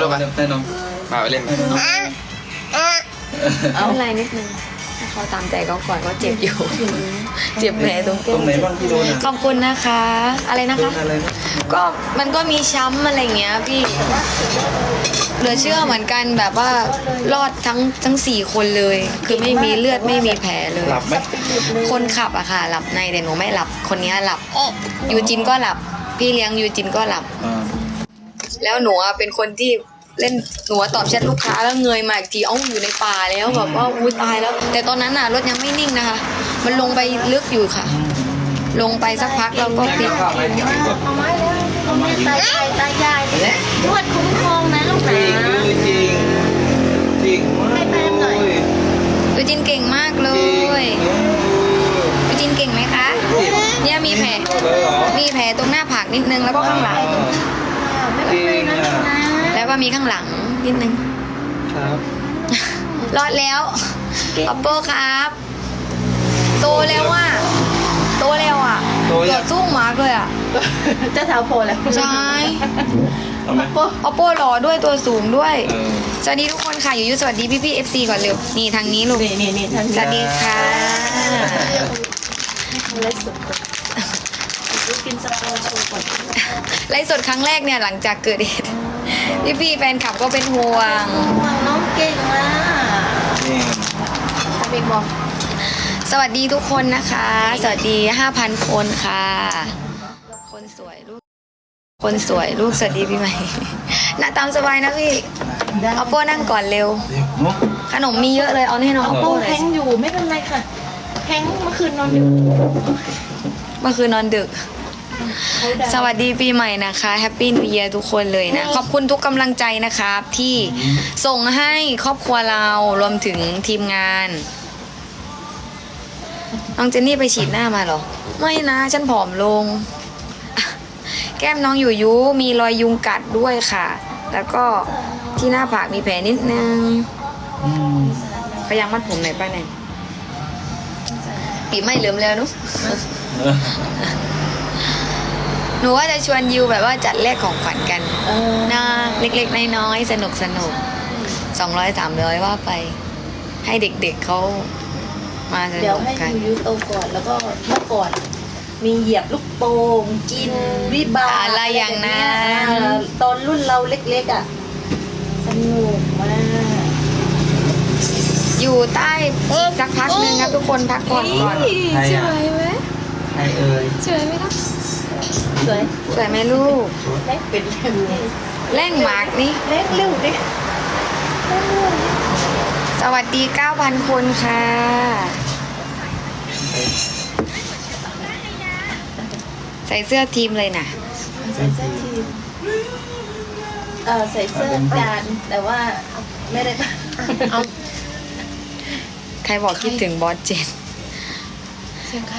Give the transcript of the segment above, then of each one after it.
ลูกมาให้น้องมาไปเล่นให้น้องเอาอะไรนิดนึงให้เขาตามใจเขาก่อนเขาเจ็บอยู่ เจ็บแผลตรงแก้ตรมงไหนบ้างที่โดนอะขอบคุณนะคะ อะไรนะโดคะ นอะไรนะก็มันก็มีช้ำอะไรอย่างเงี้ยพี่เหลือเชื่อเหมือนกันแบบว่ารอดทั้งทั้งสี่คนเลย คือไม่มีเลือดไม่มีแผลเลย หลับไหมคนขับอะค่ะ หลับในแต่หนูไม่หลับคนนี้หลับยูจินก็หลับ พี่เลี้ยงยูจินก็หลับ อ่าแล้วหนูอะเป็นคนที่ เล่นหนูอะตอบแชทลูกค้าแล้วเงยมาอีกทีเอ้าอยู่ในป่าแล้วแบบว่าอุ้ยตายแล้ว แต่ตอนนั้นน่ะรถยังไม่นิ่งนะคะ มันลงไปลึกอยู่ค่ะ ลงไปสักพักแล้วก็พลิกเอาไม้แล้วเอาไม้ตายายตายายทวดคุ้มครองนะลูกจนะริงเลยจริงจริงมากให้แป้งหน่อยเลยยูจินเก่งมากเลจริงยยูจินเก่งไหมคะเนี่ยมีแผลเลยเหรอมีแผลตรงหน้าผากนิดนึงแล้วก็ข้างหลังไม่เป็นไรนะลู กนะแล้วก็มีข้างหลังนิดนึง ครับ รอดแล้วอัปเปอร์ครับ โตแล้วว่ะ โตแล้วอะโตเกืยัองบสู้มากเลยอะ เจ้าสาวโพแล้วใช่ เอาไหมอัปเปอร์หล่อด้วยตัวสูงด้วย เออ สวัสดีทุกคนค่ะ อยู่ยุสวัสดีพี่พี่เอฟซีก่อนเร็ว นี่ทางนี้ลูก นี่นี่นี่ท่านสวัสดีค่ะ เล็กสุดกินสปอร์โชว์ก่อนไลฟ์สดครั้งแรกเนี่ยหลังจากเกิดเหตุ พี่พี่แฟนคลับก็เป็นห่วงน้องเก่งมากนี่ทำเองบอกสวัสดีทุกคนนะคะ สวัสดี5,000คนค่ะ คนสวยลูก คนสวยลูกสวัสดีพี่ใหม่หน้าตามสบายนะพี่เอาโป้นั่งก่อนเร็วเด็กเนาะขนมมีเยอะเลยเอาให้น้องเอาเอาโป้โป้เลแทยงอยู่ไม่เป็นไรค่ะแทงเมื่อคืนนอนอยู่เมื่อคืนนอนดึกเขาด่า สวัสดีปีใหม่นะคะแฮปปี้นิวเยียทุกคนเลยนะ ขอบคุณทุกกำลังใจนะครับที่ส่งให้ครอบครัวเรารวมถึงทีมงานน้องเจนนี่ไปฉีดหน้ามาเหรอ ไม่นะ ฉันผอมลงอะแก้มน้องอยู่ยุมีรอยยุงกัดด้วยค่ะ แล้วก็ที่หน้าผากมีแผลนิดนึงอืมพยายามมัดผมหน่อยป้าแนนปีไม่เหลือมแล้วนุเออ หนูว่าจะชวนยูแบบว่าจัดแลกของขวัญกันเออนะเล็กๆน้อยๆสนุกสนุกสองร้อยสามร้อยว่าไป ให้เด็กๆเขามาสเดี๋ยวนุกให้กันยูยูโตก่อนแล้วก็เมื่อก่อน มีเหยียบลูกโป่งกินวิบากอะไรอย่างนั้นอ่าตอนรุ่นเราเล็กๆอะสนุกมากอยู่ใต้สักพักหนึงครับทุกคนพักผ่อนก่อน ใครสอะวยไหมใครเอ่ย สวยไหมครับ สวยสวยไหมลูก เล็กเป็นเร็วแร่งหมากนี่ เล็กเร็วดิสวัสดี 9,000 คนค่ะ ใส่เสื้อทีมเลยนะใส่เสื้อทีมเออใส่เสื้อการแต่ว่าไม่ได้ใครบอกคิดถึงบอสเจนเสียงใคร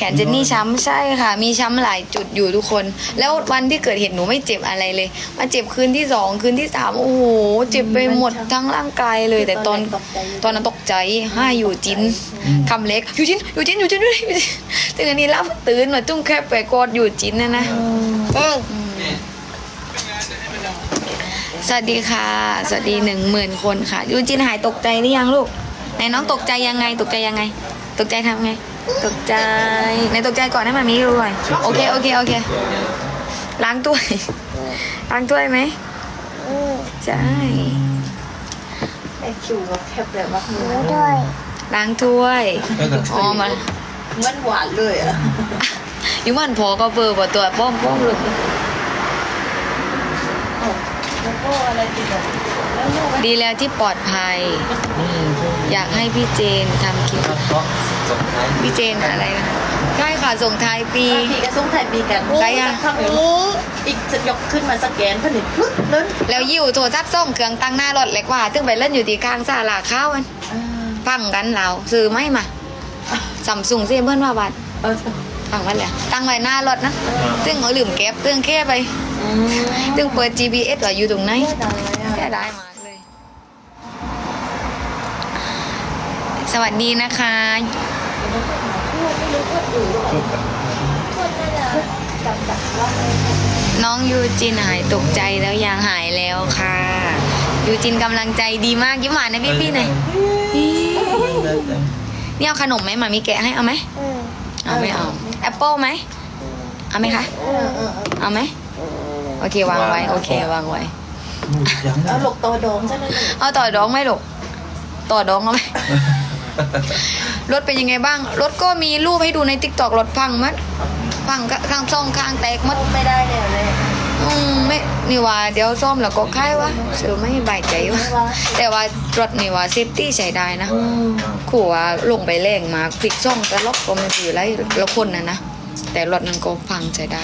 แขนเจนนี่ช้ำใช่ค่ะ มีช้ำหลายจุดอยู่ทุกคน แล้ววันที่เกิดเหตุหนูไม่เจ็บอะไรเลย มาเจ็บคืนที่สองคืนที่สามโอ้โหเจ็บไปหมดทั้งร่างกายเลย แต่ตอนตกใจตอนนั้นตกใจห้าอยู่จินคำเล็กอยู่จินอยู่จินอยู่จินด้วยตื่นอันนี้รับตื่นมาจุ้งแค่ไปกอดอยู่จินนะนะสวัสดีค่ะ สวัสดีหนึ่งหมื่นคนค่ะยูจินหายตกใจหรือยังลูกไหนน้องตกใจยังไง ตกใจยังไง ตกใจทำไง ตกใจไหนตกใจก่อนให้มามีดูหน่อยโอเคโอเคโอเค ล้างถ้วย ล้างถ้วยไหมใช่ไอ้คิวกับแคบแบบว่าล้างถ้วยก็จะอ๋อมามันหวานเลยอะอยู่มันพอก็เบอร์บ่ตัวป้อมป้อมลูกแล้วก็อะไรดีแบบแล้วลูกดีแล้วที่ปลอดภัยอืมอยากให้พี่เจนทำคลิปเพราะส่งท้ายพี่เจนอะไรนะใช่ค่ะส่งท้ายปีพี่กับซุ้งไทยปีกันใครอะ ข้างหนึ่งอีกจะยกขึ้นมาสแกนผลิตปึ๊บนั้นแล้วยิ้วโทรศัพท์ส่งเครื่องตั้งหน้ารถเล็กว่าตึงไปเล่นอยู่ที่กลางซาลาข้าวมันอ่าฟังกันเราซื้อไม่มาซัมซุงเซเบิลว่าบัตรเออฟังมันแหละตั้งไว้หน้ารถนะตึงเอาลืมเก็บตึงแค่ไปอืมตึงเปิด GPS ว่าอยู่ตรงไหน ได้อะ แค่ได้มากเลย สวัสดีนะคะ ไม่รู้ว่าอยู่ทวดน่าจะจำจากว่าน้องยูจินหายตกใจแล้วยังหายแล้วค่ะ ยูจินกำลังใจดีมากยิ้มหวานนะพี่พี่ๆหน่อยนี่เอาขนมไหมหมามีแกะให้เอาไหมเอาไม่เอาแอปเปิลไหมเอาไหมคะเออเออเออเอาไหมโอเควางไว้โอเควางไว้เอาหลกตัวโดมซะเลยเอาต่อดองไหมลูกต่อดองเอาไหม รถเป็นยังไงบ้าง รถก็มีรูปให้ดูในติ๊กตอกรถพังมัดพังข้างซ่องข้างแตกมัดไม่ได้แล้วเลยอืมไม่นี่ว่าเดี๋ยวซ่อมแล้วก็ค่ายวะซื้อไม่บายใจวะแต่ว่ารถนี่ว่าเซฟตี้ใช้ได้นะขู่ว่าลงไปแรงมาพลิกซ่องแต่ล็อกก็ไม่ถือไรแล้วคนนะนะแต่รถนั้นก็พังใช้ได้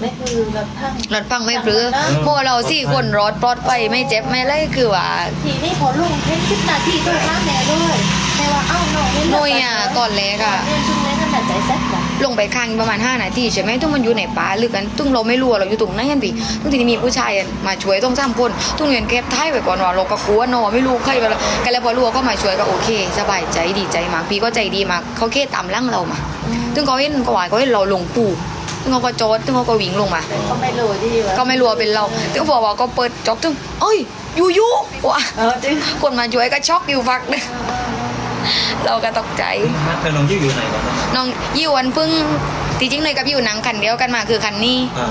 ไม่คือแบบพังรถพังไม่ปลื้อโมเราสี่คนรถปลอดไปไม่เจ็บไม่ไรคือว่า ทีนี้พอลุงเพ่งสิบนาทีตัวข้างแม่ด้วย แม่ว่าเอ้าน้องไม่หนุยอะตอนแรกอะเรียนชุดนี้ขนาดใจแซ่บแบบลงไปข้างประมาณ 5 นาทีใช่ไหมทุกมันอยู่ในป่าลึกกันตุ้งเราไม่รู้ว่าเราอยู่ตรงไหนกันพี่ทุกทีนี้มีผู้ชายมาช่วยต้องสามคนตุ้งเงินเก็บท้ายไว้ก่อนว่าเราก็กลัวเนอะไม่รู้ใครกันกันแล้วพอรู้ว่าก็มาช่วยก็โอเคสบายใจดีใจมากพี่ก็ใจดีมากเขาแค่ตามร่างเรามาซึ่งเขาเห็นก็ว่าเขาเห็นเราลงปูซึ่งเขาก็จอดซึ่งเขาก็วิ่งลงมาก็ไม่รู้ที่ว่าก็ไม่รู้ว่าเป็นเราซึ่งบอกว่าก็เปิดจอกซึ่งเอ้ยอยู่อยู่ว่ะเออจริงคนมาช่วยก็ช็อกอยู่ฟักเลย เราก็ตกใจมาเธอลงที่อยู่ไหนก่อนนะน้องยิวันเพิ่งที่จริงเลยกับยิวหนังคันเดียวกันมาคือคันนี้อ่า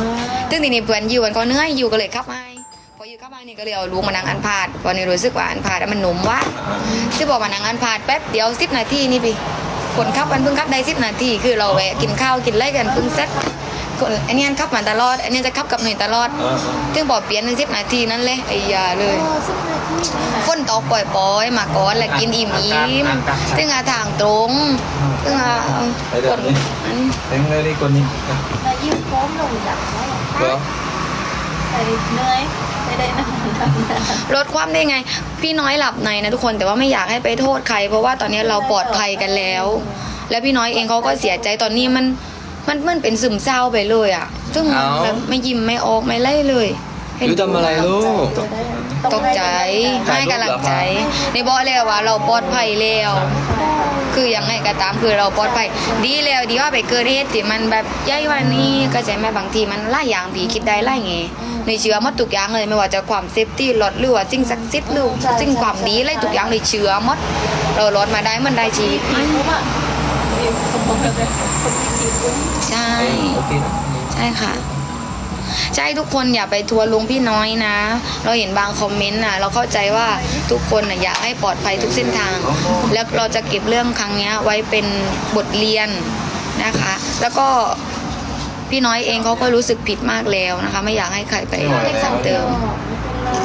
ซึ่งทีนี้เพื่อนยิวันก็เหนื่อยยิวก็เลยขับมาให้พอยิวขับมานี่ก็เลยเอาลูกมานั่งอันพาดพอนี่รู้สึกว่าอันพาดมันหนุ่มวะอ่าที่บอกมานั่งอันพาดแป๊บเดียวสิบนาทีนี่พี่คนขับมันเพิ่งขับได้สิบนาทีคือเราแวะกินข้าวกินอะไรกันเพิ่งเสร็จ คนอันนี้อันขับมาตลอด อันนี้จะขับกับหน่วยตลอดอ่าซึ่งบอกเปลี่ยนในสิบนาทีนั่นเลยไอ้ยาเลยเออสิบนาทีนี่ฝนตกปล่อยๆมาก่อนแล้วกินอิ่มอิ่มๆซึ่งอาทางตรงซึ่งอาคนอันนี้ เต็มเลยนี่คนนี้นะมายิ้มพร้อมลงดับไว้เหรอใส่เนยไม่ได้นั่งทำนะลดความได้ไง พี่น้อยหลับในนะทุกคนแต่ว่าไม่อยากให้ไปโทษใคร เพราะว่าตอนนี้เราปลอดภัยกันแล้ว แล้วพี่น้อยเองเขาก็เสียใจตอนนี้มัน มันมันเป็นซึมเศร้าไปเลยอะ ซึ่งแบบไม่ยิ้มไม่ออกไม่ไล่เลยเห็นรู้ทำอะไรลูก ตกใจให้กำลังใจในบอกแล้วว่าเราปลอดภัยแล้ว คือยังไงก็ตามคือเราปลอดภัยดีแล้วดีว่าไปเกิดเหตุที่มันแบบใหญ่กว่านี้ก็ใช่ไหมบางทีมันหลายอย่างผีคิดได้หลายไงในเชื่อหมดทุกอย่างเลยไม่ว่าจะความเซฟตี้รถหรือว่าสิ่งศักดิ์สิทธิ์หรือสิ่งความดีอะไรทุกอย่างเลยเชื่อหมดเรารอดมาได้มันได้ชีวิตเพราะว่ามีคนบอกเลยคนที่จีบกุ้ง ใช่ โอเคนะใช่ค่ะ ใช่ทุกคนอย่าไปทัวร์ลงพี่น้อยนะ เราเห็นบางคอมเมนต์นะเราเข้าใจว่าทุกคนนะอยากให้ปลอดภัยทุกเส้นทาง แล้วเราจะเก็บเรื่องครั้งเนี้ยไว้เป็นบทเรียนนะคะ แล้วก็พี่น้อยเองเขาก็รู้สึกผิดมากแล้วนะคะ ไม่อยากให้ใครไปซ้ำเติม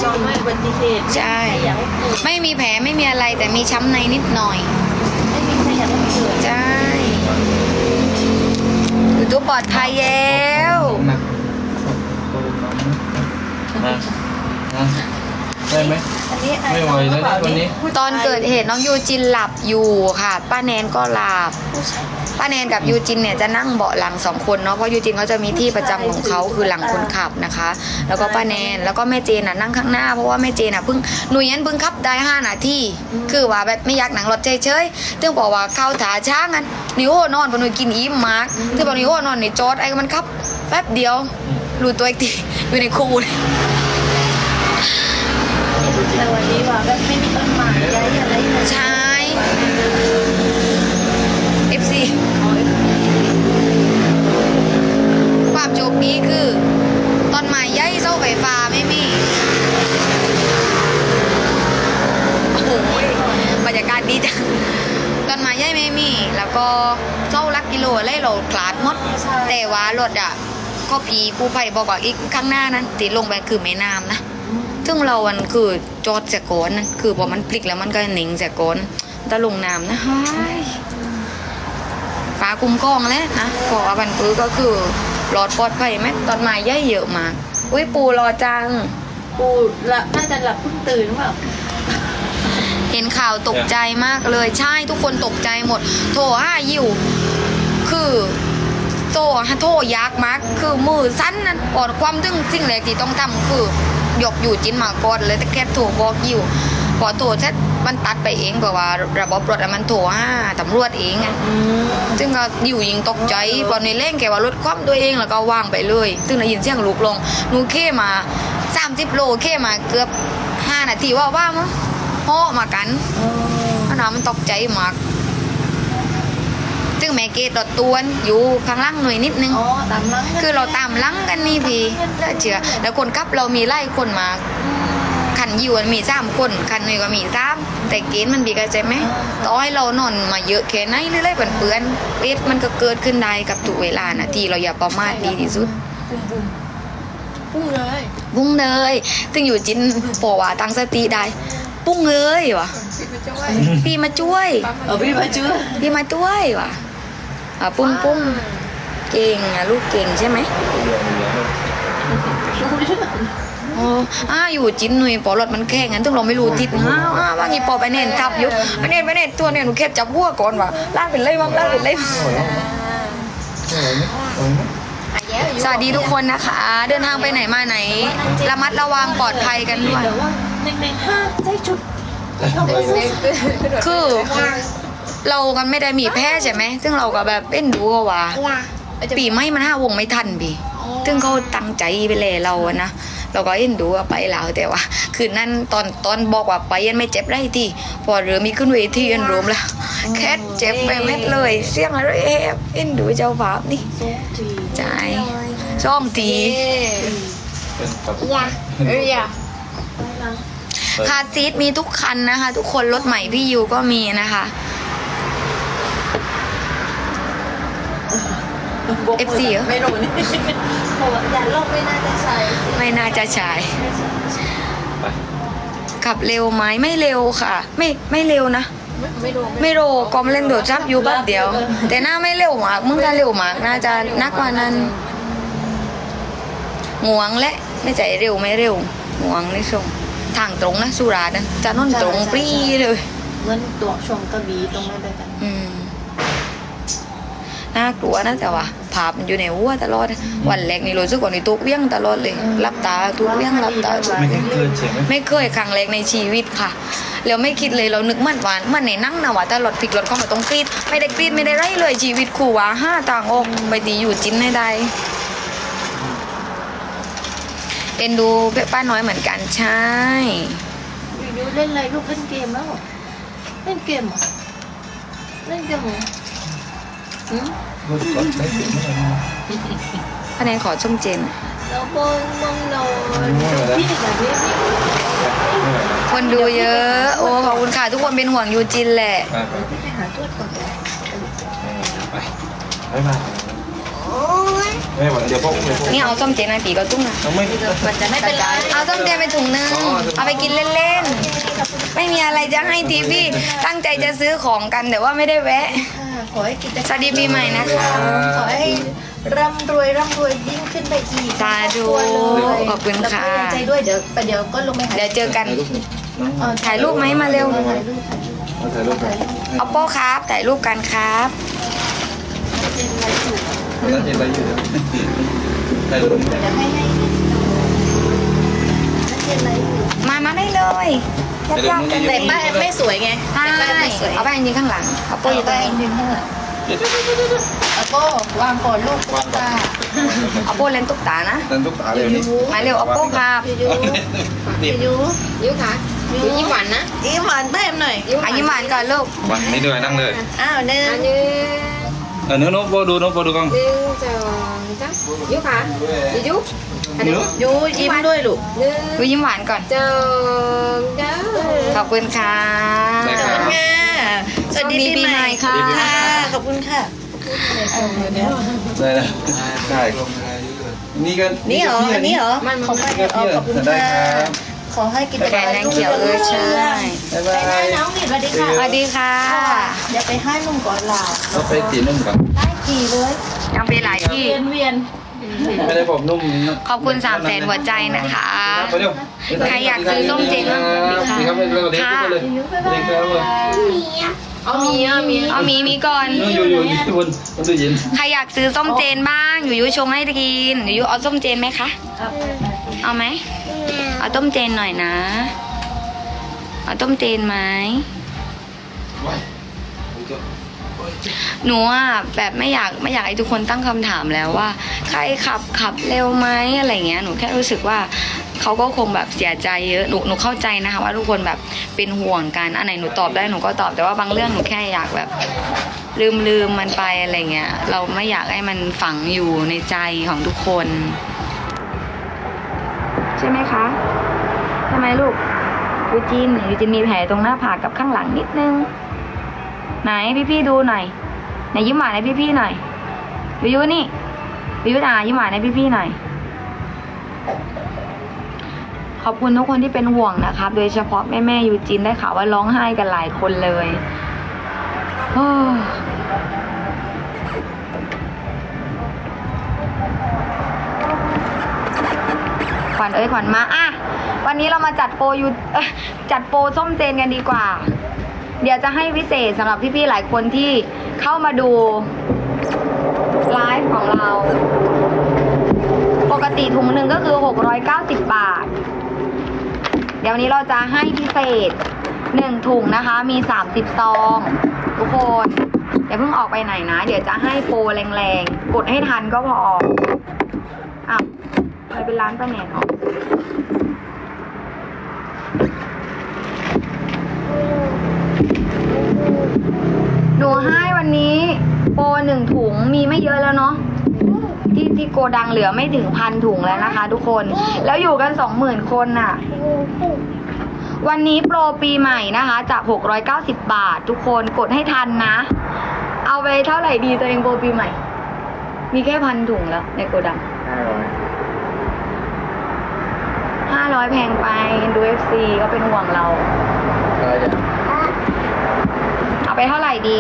จอมไม่อุบัติเหตุใช่ไม่อยากให้เกิด ไม่มีแผลไม่มีอะไรแต่มีช้ำในนิดหน่อย ไม่มีใครอยากให้เกิด ใช่ อยู่ตัวปลอดภัยแล้วนะนะนะได้ไหมอันนี้ไม่ไหวแล้วนี่วันนี้ ตอนเกิดเหตุน้องยูจินหลับอยู่ค่ะ ป้าแนนก็หลับ ป้าแนนกับยูจินเนี่ยจะนั่งเบาะหลังสองคนเนาะเพราะยูจินเขาจะมีที่ประจำของเขาคือหลังคนขับนะคะ แล้วก็ป้าแนนแล้วก็แม่เจนน่ะนั่งข้างหน้าเพราะว่าแม่เจนน่ะเพิ่งหนุ่ยยันเพิ่งขับได้ห้านาทีคือว่าแบบไม่อยากหนังรถเฉยๆตึงบอกว่าเข้าถาช้างกันนิโอนอนพอหนุ่ยกินอิ่มมากตึงบอกนิโอนอนในจอดไอ้มันขับแป๊บเดียวรู้ตัวอีกทีอยู่ในคูเลย แต่วันนี้ว่าแบบไม่มีต้นไม้ใหญ่อะไรเลย ใช่ FC ความโชคดีคือตอนหมายใหญ่เสาไฟฟ้าไม่มี โอ้โหบรรยากาศดีจังตอนหมายใหญ่ไม่มี แล้วก็เจ้าลักกิ โลอะไรเราคลาดหมด แต่ว่ารถอะก็พีกู้ภัยบอกว่าอีกข้างหน้านั้นติดลงไปคือแม่น้ำนะซึ่งเรามันคือจอดเสียก่อนนะคือพอมันพลิกแล้วมันก็หนิงเสียก่อนตะลงน้ำนะฮายปลาคุ้มกล้องแล้วนะเพราะว่าบันปื้อก็คือรอดปลอดภัยไหมตอนมาย่ายเยอะมากอุ้ยปูรอจัง ปูหลับน่าจะหลับเพิ่งตื่นหรือเปล่าเห็นข่าวตกใจมากเลยใช่ทุกคนตกใจหมดโทรห้ายิว คือโทรหาโทรยากมากคือมือสั้นนั้นก่อนความตึงสิ่งแรกที่ต้องทำคือยกอยู่จินมาก่อนเลยแต่แค่โทรบอกยิวพอโทรเสร็จมันตัดไปเองเพราะว่าระบบรถอะมันโทรห้าตำรวจเองไงอืมซึ่งก็อยู่ยิงตกใจพอในเล่งแกว่ารถคว่ำตัวเองแล้วก็วางไปเลย ซึ่งได้ยินเสียงลูกลงหนูเค้มา30โลเค้มาเกือบ5นาทีว่าว่ามั้งโฮมากันอ๋อเพราะน้ำมันตกใจมากซึ่ งแม่เกดรถตวนอยู่ข้างล่างหน่อยนิดนึง อ๋อตามหลังคือเราตามหลังกันนี่พี่เลือเชื่อแล้วคนขับเรามีไล่คนมาคันอยู่มีสามคนคันหนึ่งก็มีสามแต่เกณฑ์มันบีกันใจไหมต่อให้เรานอนมาเยอะแค่ไหนหรืออะไรเปื้อนๆเอสมันก็เกิดขึ้นได้กับทุกเวลานะที่เราอย่าประมาทดีที่สุดปุ้งเลยปุ้งเลยถึงอยู่จินปอว่าตั้งสติได้ ปุ้งเลยวะพี่มาช่วย เออพี่มาช่วย พี่มาช่วยวะ อะปุ้งปุ้งเก่งอะลูกเก่งใช่ไหมอ๋ออ่าอยู่จิ้นหนุ่ยปอรถมันแข่งงั้นถึงเราไม่รู้ทิศอ้าวอ้าวว่างี้ปอไปเน่นทับอยู่ไปเน่นไปเน่นตัวเนี่ยหนูแค่จับหัวก่อนว่ะลากเป็นไรวะลากเป็นไรวะสวัสดีทุกคนนะคะ เดินทางไปไหนมาไหน ระมัดระวังปลอดภัยกันด้วยแต่ว่าในในห้างใส่ชุดคือ เรากันไม่ได้มีแพ้ใช่ไหมซึ่งเราก็แบบเป็นดูว่าปีไม่มันห้าวงไม่ทันพี่ซึ่งเขาตั้งใจไปเลยเราอะนะเราก็เอ็นดูว่าไปแล้วแต่ว่า คืนนั้นตอนตอนบอกว่าไปยันไม่เจ็บไรที่พอเรือมีขึ้นเวทียันรวมแล้วแค่เจ็บไปเม็ดเลย เสียงอะไรเอฟเอ็นดูเจ้าภาพนี่โซ่ทีใจช่องทีเอ้ยอย่าคาร์ซีทมีทุกคันนะคะ ทุกคนรถใหม่พี่ยูก็มีนะคะ FC เหรอ ไม่รู้นี่เพราะว่าอย่าลงไม่น่าจะใส่ไม่น่าจะใช้ขับเร็วไหมไม่เร็วค่ะ ไม่ไม่เร็วนะ ไม่รู้ไม่โรกอมเล่นโดดซับอยู่แป๊บเดียว แต่หน้าไม่เร็วมากมึงถ้าเร็วมากน่าจะนักกว่านั้นงวงและไม่ใจเร็วไม่เร็วงวงในช่วงทางตรงนะสุราษฎร์นะจะนนตรงปรีเลย เหมือนตัวช่วงกระบี่ตรงนั้นเลยกันอืม น่ากลัวนะแต่ว่าภาพมันอยู่ในหัวตลอด วันแรกนี่รู้สึกว่านี่ตุกเวียงตลอดเลยรับตาตุกเวียงรับตาทุกไม่เวียงเคยเกินเสียงไหมไม่เคยครั้งแรกในชีวิตค่ะแล้วไม่คิดเลยเรานึกมันหวานมันในนั่งนะว่าแต่รถผิดรถเข้ามาตรงกรีดไม่ได้กรีดไม่ได้ไรเลยชีวิตคู่ว่าห้าต่างออกไปดีอยู่จิ้นให้ได้เอ็นดูเป๊ะป้าน้อยเหมือนกันใช่อยู่ๆเล่นอะไรลูกเล่นเกมแล้วเหรอเล่นเกมเหรอเล่นเกม เหรอหืมรถก็ได้เสียงไม่ได้นะคะแนนขอชมเจนเราบงมองนอนดูพี่แบบนี้พี่คนดูเยอะ โอ้ขอบคุณค่ะ ทุกคนเป็นห่วงยูจินแหละ ไปไปไปหาทวดก่อน ไปไปมาไม่ไหวเดี๋ยวพ่ออุ้มไปพ่อนี่เอาส้มเจนมาปีก็ตุ้งนะต้องไม่มันจะไม่เป็นไรเอาส้มเจนไปถุงนึง เอาไปกินเล่นๆ ไม่มีอะไรจะให้ทีพี่ตั้งใจจะซื้อของกันแต่ว่าไม่ได้แวะ ค่ะขอให้กิจสวัสดีปีใหม่นะคะ ขอให้ร่ำรวยร่ำรวยยิ่งขึ้นไปอีกสาธุตัวเลยขอบคุณค่ะ แล้วก็ดีใจด้วยเดี๋ยวไปเดี๋ยวก็ลงไปหาเดี๋ยวเจอกัน ถ่ายรูปน้องเออถ่ายรูปไหมมาเร็ว ถ่ายรูปถ่ายรูปมาถ่ายรูปกันเอาโป้ครับถ่ายรูปกันครับเป็นอะไรถูกแล้วเห็นอะไรอยู่เดี๋ยวถ่ายรูปเดี๋ยวให้ให้เป็นอะไรอยู่มามาได้เลย ยากๆกันแต่ป้าไม่สวยไงใช่แต่ป้าไม่สวยเอาไปจริงๆข้างหลังเอาโป้โอ้อยยู่ตรงป้านี้ยืนข้างหลังแล้วก็วางก่อนลูกป้าเอาโป้เล่นตุ๊กตานะนั่นทุกตาเลยนี่มาเร็วเอาโป้ครับพี่ยูนี่พี่ยูยิ้วค่ะยิ้มหวานนะยิ้มหวานแต้มหน่อยอะยิ้มหวานก่อนลูกมานี่ด้วยนั่งเลยอ้าวหนึ่งอันนี้เออเนื้อโน้ตโบดูโน้ตโบดูกล้องหนึ่งสองสามยิ้วค่ะยิ้วเนื้อ ยูยิ้มด้วยลูกหนึ่งดูยิ้มหวานก่อนเจ้าขอบคุณค่ะได้ขคอบรับคุณค่ะสวัสดีปีใหม่ค่ะค่ะขอบคุณค่ะเออเดี๋ยวได้นะได้นี่ก็นี่เหรอ อันนี้เหรอมันของไม่เอาขอบคุณได้ค่ะ ครับขอให้กิจแขนแดงเขียวเออใช่บ๊ายไปบาได้ยน้องดิสวัสดีค่ะสวัสดีค่ะเดี๋ยวไปให้นุ่มก่อนลาเราไปตีนุ่มก่อน ได้กี่เลยยังไปหลายที่ เวียนเวียน ไม่ได้บอกนุ่มขอบคุณสามแสนหัวใจนะคะไปเร็วใครอยากซื้อส้มเจ๊งบ้างดีครับเร็วเร็วเร็วเลยเร็วเร็วเอามีเอามีเอามีมีก่อนอยู่อยู่อยู่ที่บนบนตู้เย็นใครอยากซื้อส้มเจนบ้าง อยู่ยุชงให้กินอยู่ยุเอาส้มเจนไหมคะเอาไหมเอาต้มเจนหน่อยนะ เอาต้มเจนไหมไว้ผมจะโอ๊ย หนูอะแบบไม่อยากไม่อยากให้ทุกคนตั้งคำถามแล้วว่า ใครขับขับเร็วไหมอะไรเงี้ยหนูแค่รู้สึกว่าเขาก็คงแบบเสียใจเยอะหนูหนูเข้าใจนะคะว่าทุกคนแบบเป็นห่วงกันอันไหนหนูตอบได้หนูก็ตอบแต่ว่าบางเรื่องหนูแค่อยากแบบลืมลืมมันไปอะไรเงี้ยเราไม่อยากให้มันฝังอยู่ในใจของทุกคน ใช่ไหมคะทำไมลูกยูจินยูจินมีแผลตรงหน้าผากกับข้างหลังนิดนึง ไหนพี่ๆดูหน่อยไหนยิ้มหวานให้พี่ๆหน่อยวิวนี่วิวตายิ้มหวานให้พี่ๆหน่อย ขอบคุณทุกคนที่เป็นห่วงนะครับ โดยเฉพาะแม่แม่ยูจินได้ข่าวว่าร้องไห้กันหลายคนเลยโอ้ขวัญเอ้ยขวัญมาอะวันนี้เรามาจัดโปรยูจัดโปรส้มเจนกันดีกว่า เดี๋ยวจะให้พิเศษสำหรับพี่ๆหลายคนที่เข้ามาดูไลฟ์ของเรา ปกติถุงหนึ่งก็คือ 690 บาท เดี๋ยวนี้เราจะให้พิเศษ 1 ถุงนะคะ มี 30 ซอง ทุกคนอย่าเพิ่งออกไปไหนนะ เดี๋ยวจะให้โปรแรงๆ กดให้ทันก็พออ้าวไปเป็นร้านป้าแหนนออก หนูให้วันนี้ โปรหนึ่งถุงมีไม่เยอะแล้วเนาะที่ที่โกดังเหลือไม่ถึงพันถุงแล้วนะคะ ทุกคน แล้วอยู่กันสองหมื่นคนน่ะ วันนี้โปรปีใหม่นะคะ จาก 690 บาท ทุกคนกดให้ทันนะ เอาไปเท่าไหร่ดีตัวเองโปรปีใหม่ มีแค่พันถุงแล้ว ในโกดังห้าร้อย500แพงไปดูเอฟซีก็เป็นห่วงเราใช่จ้ะเอา ไปเท่าไหร่ดี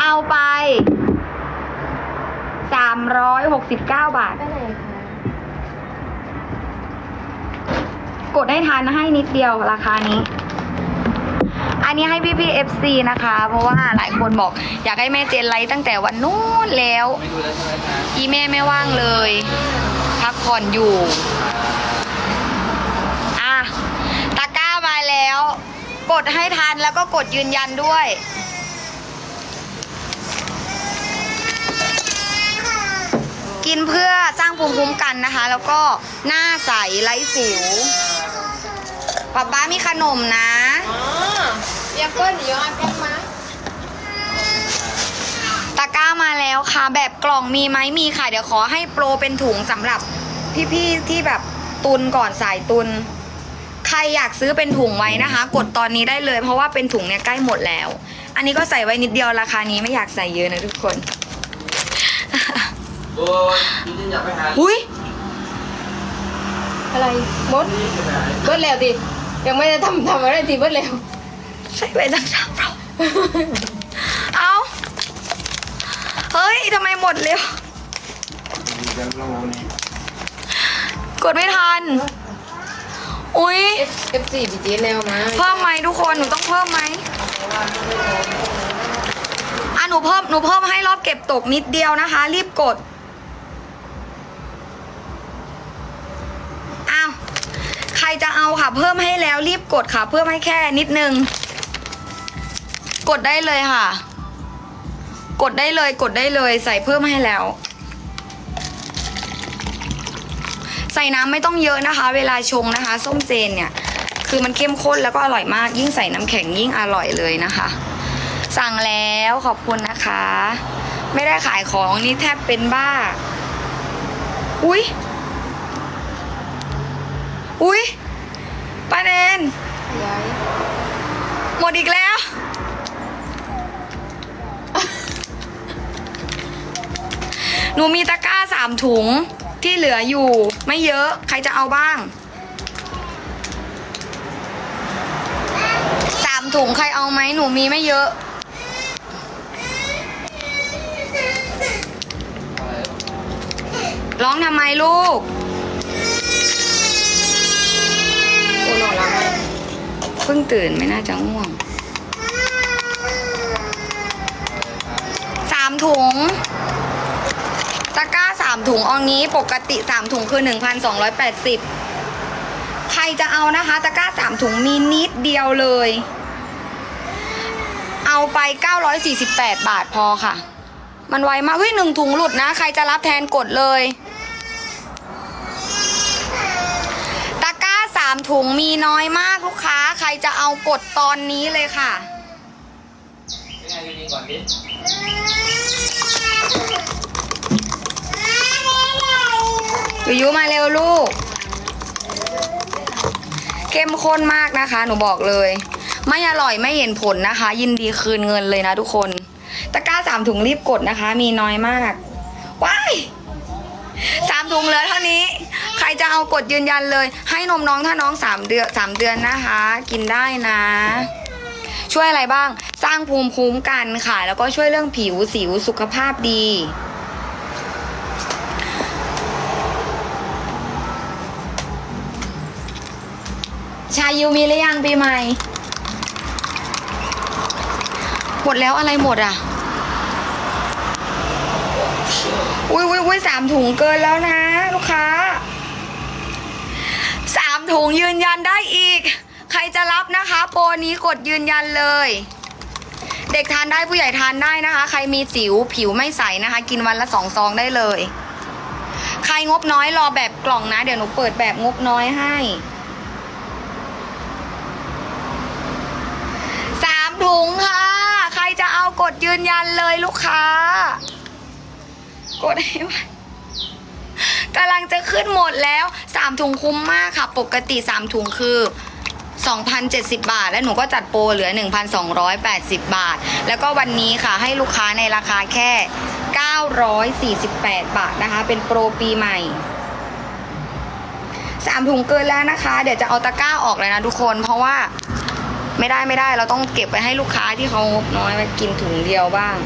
เอาไป369บาท ไปไหนคะกดให้ทันให้นิดเดียวราคานี้ อันนี้ให้พี่พี่ๆ FC นะคะ เพราะว่าหลายคนบอก อยากให้แม่เจนไลฟ์ตั้งแต่วันนู้นแล้วไม่ดูแล้วใช่ไหมคะอีแม่ไม่ว่างเลย พักผ่อนอยู่ อะตะกร้ามาแล้ว กดให้ทันแล้วก็กดยืนยันด้วย กินเพื่อสร้างภูมิคุ้มกันนะคะ แล้วก็หน้าใสไร้สิวป๊าป๊ามีขนมนะอ๋อเดี๋ยวเปิ้ลเดี๋ยวเอาแป๊บมาตะกร้ามาแล้วค่ะ แบบกล่องมีไหมมีค่ะ เดี๋ยวขอให้โปรเป็นถุงสำหรับพี่ๆที่แบบตุนก่อนสายตุน ใครอยากซื้อเป็นถุงไว้นะคะ กดตอนนี้ได้เลย เพราะว่าเป็นถุงเนี่ยใกล้หมดแล้ว อันนี้ก็ใส่ไว้นิดเดียวราคานี้ไม่อยากใส่เยอะนะทุกคนโอ้ยยูจินอยากไปหาอุ้ยอะไรมดนี่จะไปหาเบิ้ลแล้วดิยังไม่ได้ทำทำอะไรทีเบิ้ลแล้วใส่ไปตั้งสามรอบเอาเฮ้ยทำไมหมดเร็วแบงค์โลนี่กดไม่ทัน อุ้ย เอฟเอฟซีบีจีแนวมาเพิ่มไหมทุกคนหนูต้องเพิ่มไหมอะหนูเพิ่มหนูเพิ่มให้รอบเก็บตกนิดเดียวนะคะ รีบกดอ้าวใครจะเอาค่ะเพิ่มให้แล้วรีบกดค่ะ เพิ่มให้แค่นิดนึง กดได้เลยค่ะ กดได้เลยกดได้เลยใส่เพิ่มให้แล้ว ส่น้ำไม่ต้องเยอะนะคะ เวลาชงนะคะ ส้มเจนเนี่ย คือมันเข้มข้นแล้วก็อร่อยมาก ยิ่งใส่น้ำแข็งยิ่งอร่อยเลยนะคะ สั่งแล้วขอบคุณนะคะ ไม่ได้ขายของนี่แทบเป็นบ้า อุ๊ยอุ๊ยป้าเนนหมดอีกแล้วหนูมีตะกร้าสามถุงที่เหลืออยู่ ไม่เยอะใครจะเอาบ้างสามถุงใครเอาไหมหนูมีไม่เยอะ ร้องทำไมลูกโคนออกแล้วเพิ่งตื่นไม่น่าจะง่วงสามถุง ตะกร้าสามถุงเอางี้ปกติสามถุงคือหนึ่งพันสองร้อยแปดสิบใครจะเอานะคะ ตะกร้าสามถุงมีนิดเดียวเลย เอาไป 948 บาทพอค่ะ มันไวมากเฮ้ยหนึ่งถุงหลุดนะ ใครจะรับแทนกดเลย ตะกร้าสามถุงมีน้อยมากลูกค้า ใครจะเอากดตอนนี้เลยค่ะ ยูยูมาเร็วลูก เข้มข้นมากนะคะ หนูบอกเลย ไม่อร่อยไม่เห็นผลนะคะ ยินดีคืนเงินเลยนะทุกคน ตะกร้าสามถุงรีบกดนะคะ มีน้อยมาก ว้ายสามถุงเหลือเท่านี้ ใครจะเอากดยืนยันเลย ให้นมน้องถ้าน้องสามเดือนสามเดือนนะคะ กินได้นะ ช่วยอะไรบ้าง สร้างภูมิคุ้มกันค่ะ แล้วก็ช่วยเรื่องผิวสิวสุขภาพดี ชายูมีหรือยังปีใหม่ หมดแล้วอะไรหมดอะ อุ้ยอุ้ยอุ้ยสามถุงเกินแล้วนะ ลูกค้า สามถุงยืนยันได้อีก ใครจะรับนะคะ โปรนี้กดยืนยันเลย เด็กทานได้ผู้ใหญ่ทานได้นะคะ ใครมีสิวผิวไม่ใสนะคะ กินวันละสองซองได้เลย ใครงบน้อยรอแบบกล่องนะ เดี๋ยวหนูเปิดแบบงบน้อยให้ สาม ถุงค่ะ ใครจะเอากดยืนยันเลยลูกค้า กดให้ไวกำลังจะขึ้นหมดแล้วสามถุงคุ้มมากค่ะ ปกติสามถุงคือ 2,070 บาท และหนูก็จัดโปรเหลือ 1,280 บาท แล้วก็วันนี้ค่ะให้ลูกค้าในราคาแค่ 948 บาทนะคะ เป็นโปรปีใหม่สามถุงเกินแล้วนะคะ เดี๋ยวจะเอาตะกร้าออกเลยนะทุกคน เพราะว่า ไม่ได้ไม่ได้เราต้องเก็บไปให้ลูกค้าที่เขางบน้อยมากินถุงเดียวบ้าง